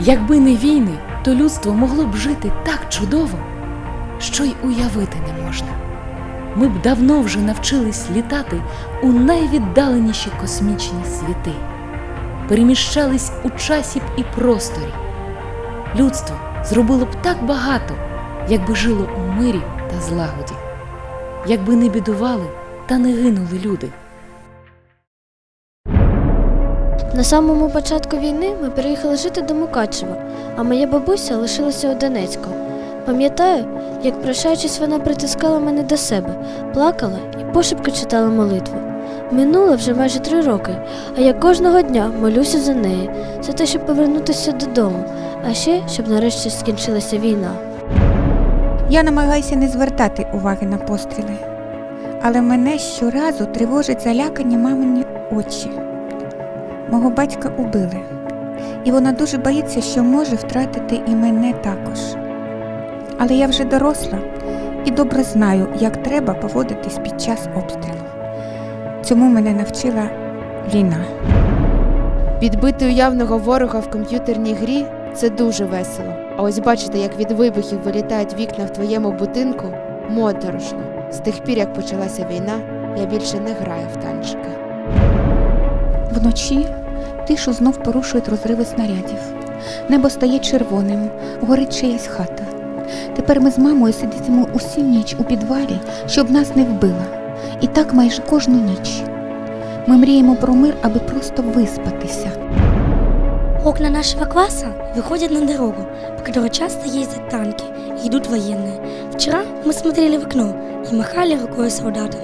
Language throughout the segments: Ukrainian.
Якби не війни, то людство могло б жити так чудово, що й уявити не можна. Ми б давно вже навчились літати у найвіддаленіші космічні світи, переміщались у часі б і просторі. Людство зробило б так багато, якби жило у мирі та злагоді, якби не бідували та не гинули люди. На самому початку війни ми переїхали жити до Мукачева, а моя бабуся лишилася у Донецьку. Пам'ятаю, як прощаючись, вона притискала мене до себе, плакала і пошепки читала молитву. Минуло вже майже три роки, а я кожного дня молюся за неї, за те, щоб повернутися додому, а ще щоб нарешті скінчилася війна. Я намагаюся не звертати уваги на постріли, але мене щоразу тривожать залякані мамині очі. Мого батька убили, і вона дуже боїться, що може втратити і мене також. Але я вже доросла і добре знаю, як треба поводитись під час обстрілу. Цьому мене навчила війна. Відбити уявного ворога в комп'ютерній грі це дуже весело. А ось бачити, як від вибухів вилітають вікна в твоєму будинку, моторошно. З тих пір, як почалася війна, я більше не граю в танчики. Вночі тишу знов порушують розриви снарядів. Небо стає червоним, горить чиясь хата. Тепер ми з мамою сидітимемо усю ніч у підвалі, щоб нас не вбила. І так майже кожну ніч. Ми мріємо про мир, аби просто виспатися. Окна нашего класса выходят на дорогу, по часто ездят танки и идут военные. Вчера мы смотрели в окно и махали рукой солдатам.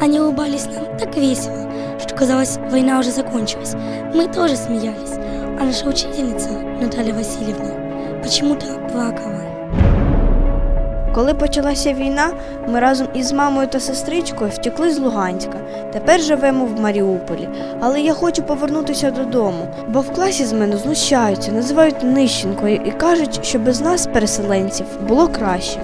Они улыбались нам так весело, что казалось, война уже закончилась. Мы тоже смеялись, а наша учительница, Наталья Васильевна, почему-то плакала. Коли почалася війна, ми разом із мамою та сестричкою втекли з Луганська. Тепер живемо в Маріуполі. Але я хочу повернутися додому, бо в класі з мене знущаються, називають нищенкою і кажуть, що без нас, переселенців, було краще.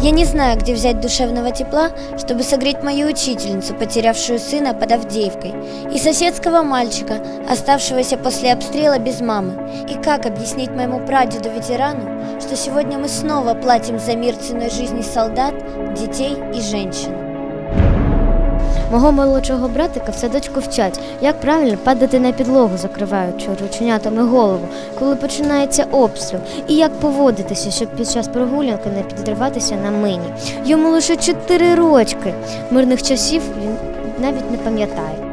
Я не знаю, где взять душевного тепла, чтобы согреть мою учительницу, потерявшую сына под Авдеевкой, и соседского мальчика, оставшегося после обстрела без мамы. И как объяснить моему прадеду-ветерану, что сегодня мы снова платим за мир ценой жизни солдат, детей и женщин? Мого молодшого братика в садочку вчать, як правильно падати на підлогу, закриваючи рученятами голову, коли починається обстріл, і як поводитися, щоб під час прогулянки не підриватися на мині. Йому лише 4 рочки. Мирних часів він навіть не пам'ятає.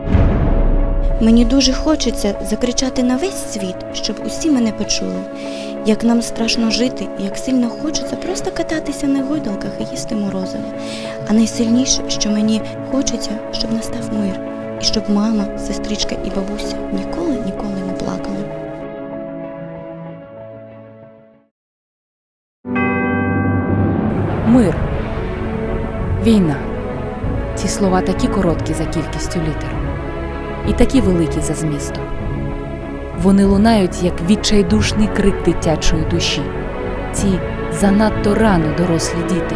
Мені дуже хочеться закричати на весь світ, щоб усі мене почули. Як нам страшно жити, як сильно хочеться просто кататися на гойдалках і їсти морозиво. А найсильніше, що мені хочеться, щоб настав мир, і щоб мама, сестричка і бабуся ніколи ніколи не плакали. Мир, війна. Ці слова такі короткі за кількістю літер і такі великі за змістом. Вони лунають як відчайдушний крик дитячої душі. Ці занадто рано дорослі діти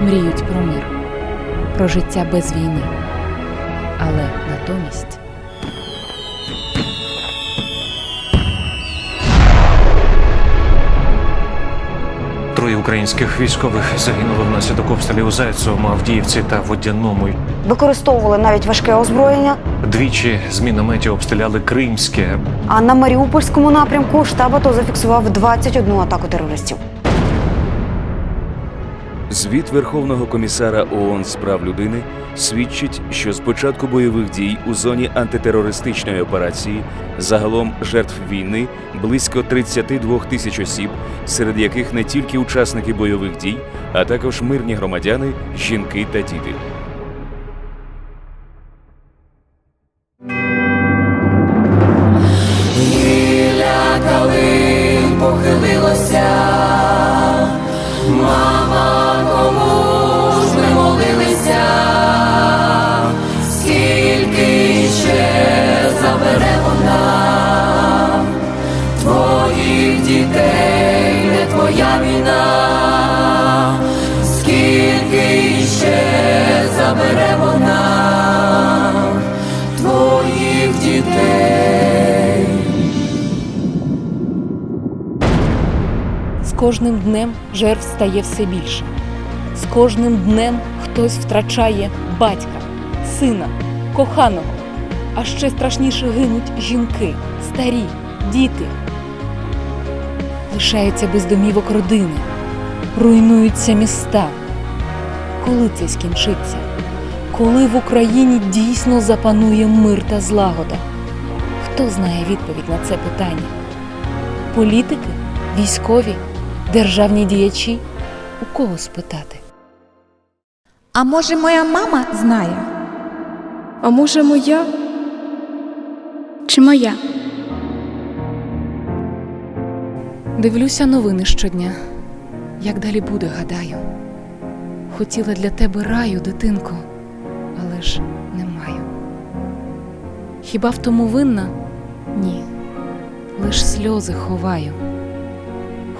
мріють про мир, про життя без війни. Але натомість Троє українських військових загинули внаслідок обстрілів Зайцевому, Авдіївці та Водяному. Використовували навіть важке озброєння. Двічі з мінометів обстріляли Кримське. А на Маріупольському напрямку штаб АТО зафіксував 21 атаку терористів. Звіт Верховного комісара ООН з прав людини свідчить, що з початку бойових дій у зоні антитерористичної операції загалом жертв війни близько 32 тисяч осіб, серед яких не тільки учасники бойових дій, а також мирні громадяни, жінки та діти. Кожним днем жертв стає все більше. З кожним днем хтось втрачає батька, сина, коханого. А ще страшніше гинуть жінки, старі, діти. Лишаються без домівок родини, руйнуються міста. Коли це скінчиться? Коли в Україні дійсно запанує мир та злагода? Хто знає відповідь на це питання? Політики, військові, державні діячі? У кого спитати? А може, моя мама знає? А може моя? Чи моя? Дивлюся новини щодня. Як далі буде, гадаю. Хотіла для тебе раю, дитинко, але ж не маю. Хіба в тому винна? Ні. Лиш сльози ховаю.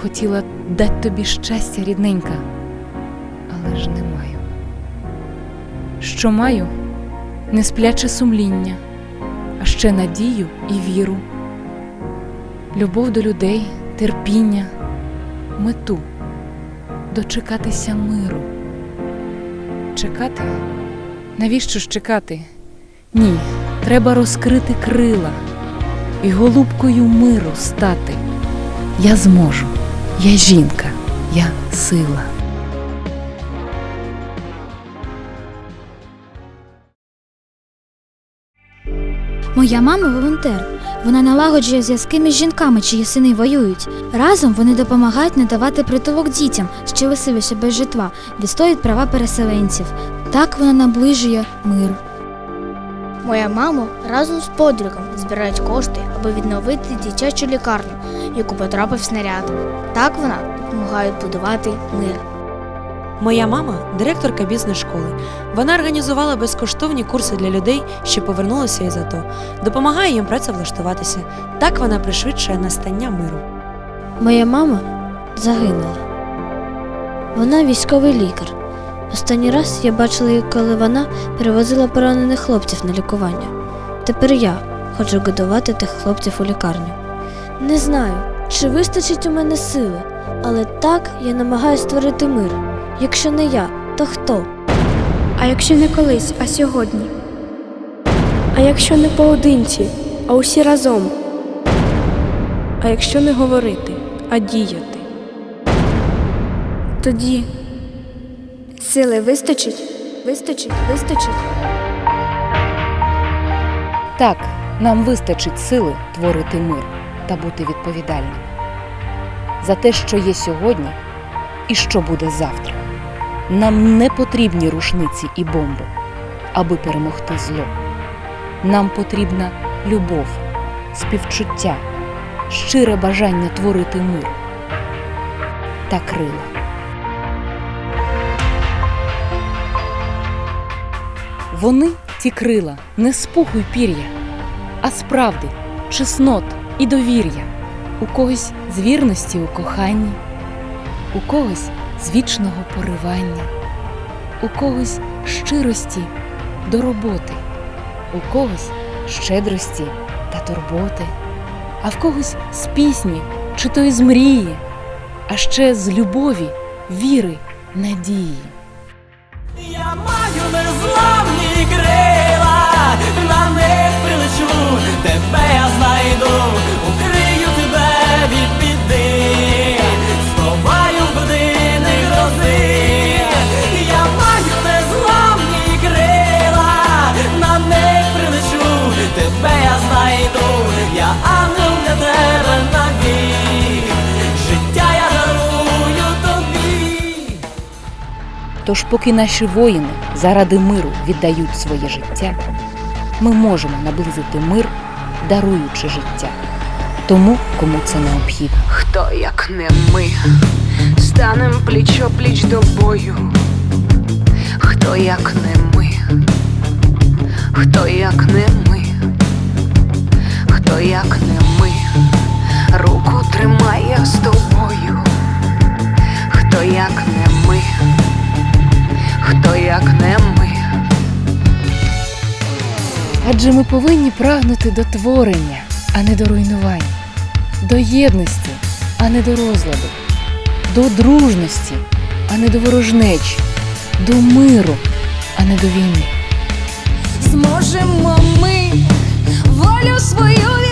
Хотіла дать тобі щастя, рідненька, але ж не маю. Що маю? Неспляче сумління, а ще надію і віру, любов до людей, терпіння, мету, дочекатися миру. Чекати? Навіщо ж чекати? Ні, треба розкрити крила і голубкою миру стати. Я зможу, я жінка, я сила. Моя мама волонтер. Вона налагоджує зв'язки між жінками, чиї сини воюють. Разом вони допомагають надавати притулок дітям, що виселися без житла, відстоюють права переселенців. Так вона наближує мир. Моя мама разом з подругом збирають кошти, аби відновити дитячу лікарню, яку потрапив снаряд. Так вона допомагає будувати мир. Моя мама директорка бізнес-школи. Вона організувала безкоштовні курси для людей, що повернулися із АТО, допомагає їм працевлаштуватися. Так вона пришвидшує настання миру. Моя мама загинула. Вона військовий лікар. Останній раз я бачила її, коли вона перевозила поранених хлопців на лікування. Тепер я хочу годувати тих хлопців у лікарню. Не знаю, чи вистачить у мене сили, але так я намагаюся створити мир. Якщо не я, то хто? А якщо не колись, а сьогодні? А якщо не поодинці, а усі разом? А якщо не говорити, а діяти? Тоді сили вистачить? Вистачить, вистачить. Так, нам вистачить сили творити мир та бути відповідальним за те, що є сьогодні і що буде завтра. Нам не потрібні рушниці і бомби, аби перемогти зло. Нам потрібна любов, співчуття, щире бажання творити мир та крила. Вони, ті крила, не з й пір'я, а з правди, чеснот і довір'я. У когось з вірності у коханні, у когось з вічного поривання, у когось щирості до роботи, у когось щедрості та турботи, а в когось з пісні чи то із мрії, а ще з любові, віри, надії. Тож, поки наші воїни заради миру віддають своє життя, ми можемо наблизити мир, даруючи життя тому, кому це необхідно. Хто як не ми, станем пліч пліч до бою. Хто як не ми, хто як не ми, хто як не ми, руку тримає з тобою. Хто як не ми, хто як не ми. Адже ми повинні прагнути до творення, а не до руйнування, до єдності, а не до розладу, до дружності, а не до ворожнечі, до миру, а не до війни. Зможемо ми волю свою.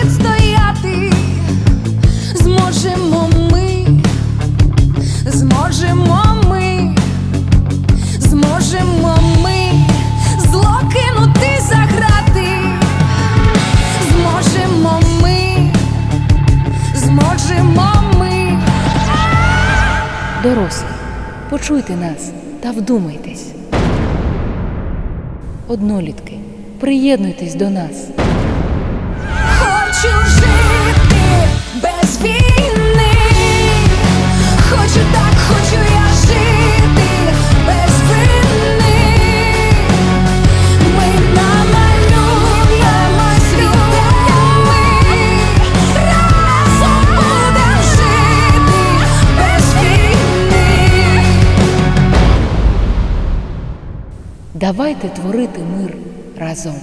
Почуйте нас та вдумайтесь. Однолітки, приєднуйтесь до нас. Давайте творити мир разом.